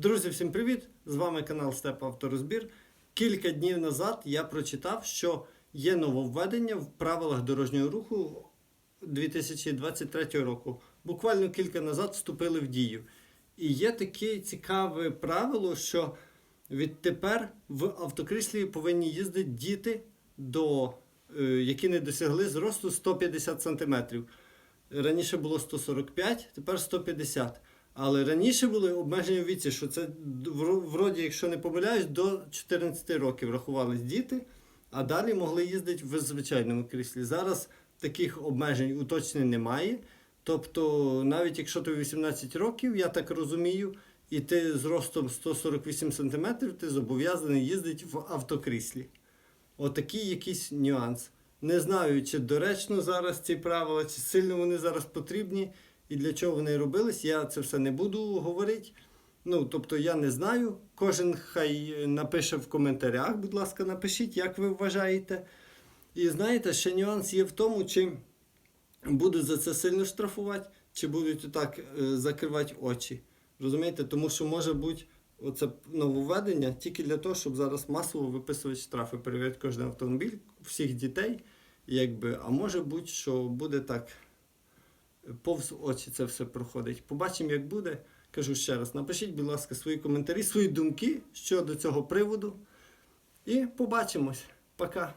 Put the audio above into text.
Друзі, всім привіт! З вами канал Степ Авторозбір. Кілька днів назад я прочитав, що є нововведення в правилах дорожнього руху 2023 року. Буквально кілька назад вступили в дію. І є таке цікаве правило, що відтепер в автокріслі повинні їздити діти, до, е, які не досягли зросту 150 см. Раніше було 145, тепер 150. Але раніше були обмеження в віці, що це вроді, якщо не помиляюсь, до 14 років рахувались діти, а далі могли їздити в звичайному кріслі. Зараз таких обмежень уточнень немає. Тобто, навіть якщо ти 18 років, я так розумію, і ти з ростом 148 см, ти зобов'язаний їздити в автокріслі. Отакий якийсь нюанс. Не знаю, чи доречно зараз ці правила, чи сильно вони зараз потрібні і для чого вони робились. Я це все не буду говорити. Ну, тобто я не знаю. Кожен хай напише в коментарях, будь ласка, напишіть, як ви вважаєте. І знаєте, ще нюанс є в тому, чи будуть за це сильно штрафувати, чи будуть отак е, закривати очі. Розумієте? Тому що може бути оце нововведення тільки для того, щоб зараз масово виписувати штрафи, перевіряти кожен автомобіль, всіх дітей. Якби, а може бути, що буде так повз очі це все проходить. Побачимо, як буде. Кажу ще раз, напишіть, будь ласка, свої коментарі, свої думки щодо цього приводу. І побачимось. Пока.